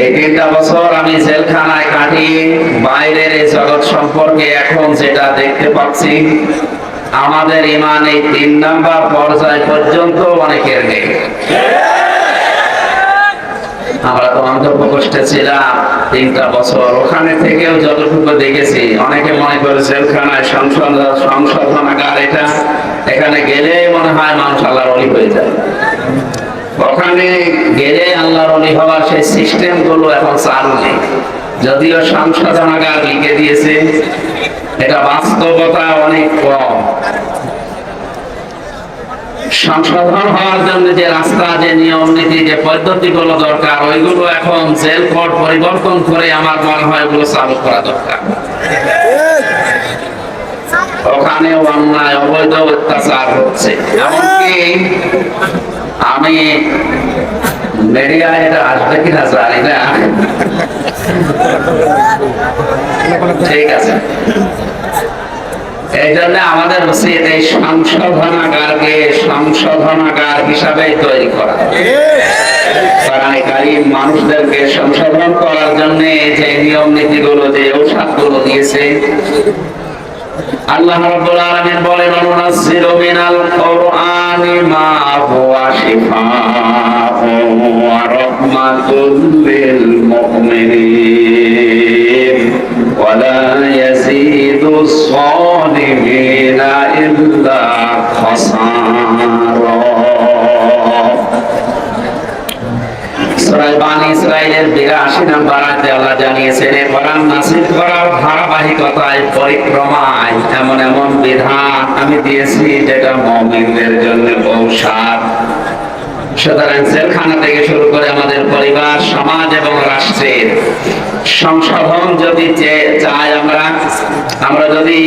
এই বছর আমি জেলখানায় কাটিয়ে বাইরের এই জগৎ সম্পর্কে এখন যেটা দেখতে পাচ্ছি, আমাদের ইমান এই তিন নাম্বার পর্যায় পর্যন্ত অনেকের নেই। আমরা তো অন্তর্প্রকোষ্ঠে ছিলাম তিনটা বছর ওখানে থেকেও যতটুকু দেখেছি, অনেকে মনে করে জেলখানায় সংশোধন সংশোধনাগার এটা, এখানে গেলে মনে হয় মানুষ আল্লাহর অলি হয়ে যায়। ওখানে গেলে আল্লাহর অলি হওয়ার সেই সিস্টেমগুলো এখন চালু নেই। যদিও সংশোধনাগার লিখে দিয়েছে, এটা বাস্তবতা অনেক কম। সংশোধন হওয়ার জন্য যে রাস্তা, যে নিয়ম নীতি, যে পদ্ধতিগুলো দরকার, ওইগুলো এখন জেল কোড পরিবর্তন করে আমার মনে হয় ওগুলো চালু করা দরকার। ওখানে অন্যায়, অবৈধ অত্যাচার হচ্ছে। এমনকি আমি মিডিয়ায় এটা আসবে কিনা জানি না। ঠিক আছে। এই জন্য আমাদের উচিত এই সংশোধনাগারকে সংশোধনাগার হিসাবে তৈরি করা। মানুষদেরকে সংশোধন করার জন্য যে নিয়ম নীতিগুলো, যে ঔষধগুলো দিয়েছে, আল্লাহ রাব্বুল আলামিন বলেন অনুনাসিলু মিনাল কুরআনি لما هو شفاء ورحمة للمؤمنين. ولا يزيد الصالحين إلا সূরা বানি ইসরাইলের 82 নম্বর আয়াতে আল্লাহ জানিয়েছেন এই কোরআন নাসিল করার ধারাবাহিকতায় পরিক্রমায় এমন এমন বিধান আমি দিয়েছি যেটা মুমিনদের জন্য ঔষধ সুতরাং জেলখানা থেকে শুরু করে আমাদের পরিবার, সমাজ এবং রাষ্ট্রের সংশোধন যদি চাই আমরা আমরা যদি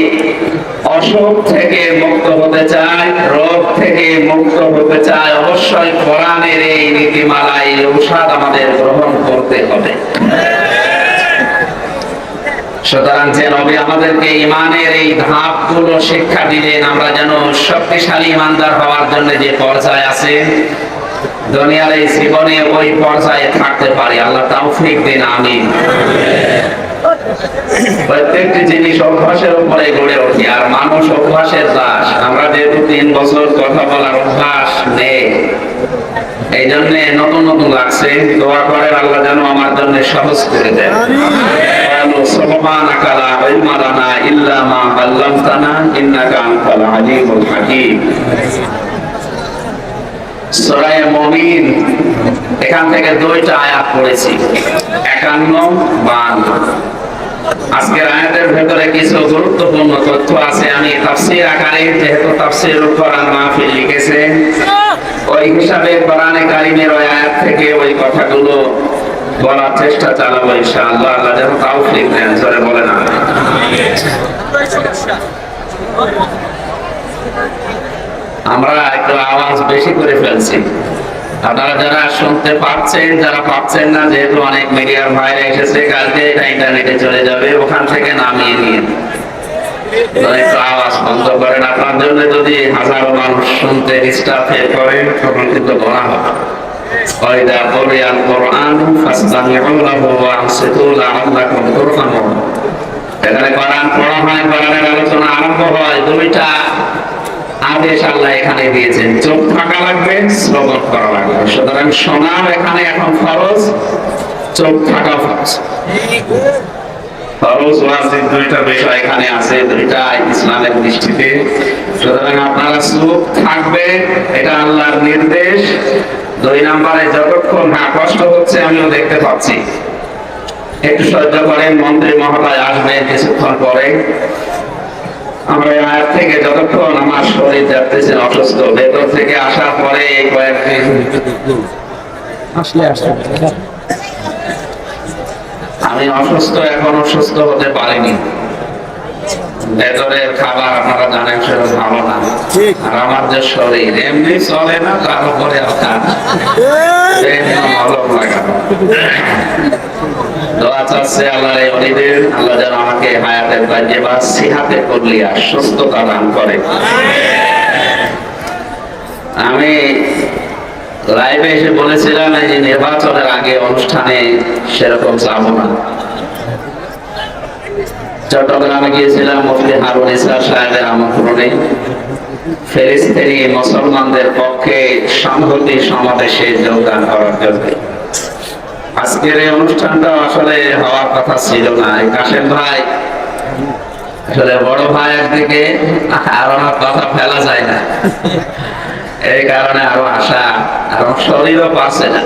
অসুখ থেকে মুক্ত হতে চাই, রোগ থেকে মুক্ত হতে চাই, অবশ্যই কোরআনের এই নীতিমালা এই ঔষধ আমাদের গ্রহণ করতে হবে। সুতরাং যে নবী আমাদেরকে ইমানের এই ধাপগুলো শিক্ষা দিলেন, আমরা যেন শক্তিশালী ইমানদার হওয়ার জন্য যে পর্যায় আছে দুনিয়ার এই জীবনে ওই পর্যায়ে থাকতে পারি আল্লাহ তাওফিক দিন আমিন প্রত্যেকটি জিনিস অভ্যাসের উপরে গড়ে ওঠে আর মানুষ অভ্যাসের দাস আমরা যেহেতু তিন বছর কথা বলার অভ্যাস নেই এই জন্য নতুন নতুন লাগছে দোয়া করেন আল্লাহ যেন আমার জন্য সহজ করে দেয় قالوا سبحانك لا علم لنا إلا ما علمتنا إنك أنت العليم الحكيم এখান থেকে দুইটা আয়াত পড়েছি। একান্ন, বান্ন। আজকের আয়াতের ভেতরে কিছু গুরুত্বপূর্ণ তথ্য আছে। আমি তাফসীর আকারে, যেহেতু তাফসীর কোরআন মাহফিল লিখেছে, ওই হিসাবে কোরআনে কারিমের ওই আয়াত থেকে ওই কথাগুলো বলার চেষ্টা চালাবো ইনশাআল্লাহ। আল্লাহ যেন তাওফিক দেন, জোরে বলে না আমরা একটু আওয়াজ বেশি করে ফেলছি আপনারা যারা শুনতে পাচ্ছেন যারা পাচ্ছেন না যেহেতু অনেক মিডিয়ার ভাইরা এসেছে কালকে এটা ইন্টারনেটে চলে যাবে ওখান থেকে নামিয়ে নিয়ে তো একটু আওয়াজ বন্ধ করেন আপনার জন্য যদি হাজারো মানুষ শুনতে ডিস্টার্ব করে তখন কিন্তু গোনা হবে وإذا قرئ القرآن فاستمعوا له وأنصتوا لعلكم ترحمون এখানে কোরআন পড়া হয় কোরআনের আলোচনা আরম্ভ হয় দুইটা আদেশ আল্লাহ এখানে দিয়েছেন। চোখ থাকা লাগবে, শ্রবণ করা লাগবে। সুতরাং শোনাও এখানে এখন ফরজ, চোখ থাকা ফরজ। এটা আল্লাহর নির্দেশ। দুই নম্বরে যতক্ষণ না কষ্ট হচ্ছে, আমিও দেখতে পাচ্ছি। একটু সহ্য করেন, মন্ত্রী মহোদয় আসবেন কিছুক্ষণ পরে। আমরা আয়াত থেকে যতক্ষণ আমার শরীর যাচ্ছে অসুস্থ ভেতর থেকে আসার পরে কয়েকদিন আসলে আসলে আমি অসুস্থ এখন অসুস্থ হতে পারিনি। ভেতরের খাবার আপনারা জানেন সেরকম ভালো না। আর আমার যে শরীর এমনি চলে না তার উপরে এমনি মলম লাগানো দোয়া চাচ্ছে আল্লাহ যেন আমাকে হায়াতের বা সিহাতে করলিয়া সুস্থতা দান করে। আমি লাইভে এসে বলেছিলাম, এই নির্বাচনের আগে অনুষ্ঠানে সেরকম না। চট্টগ্রামে গিয়েছিলাম, মুফতি হারুন ইসলাম সাহেবের আমন্ত্রণে। ফিলিস্তিনি মুসলমানদের পক্ষে সংহতি সমাবেশে যোগদান করার জন্য। আজকের এই অনুষ্ঠানটা আসলে হওয়ার কথা ছিল না। কাশেম ভাই, আসলে বড় ভাই একদিকে, আর আমার কথা ফেলা যায় না। এই কারণে আরও আশা, আর শরীরও পাচ্ছে না।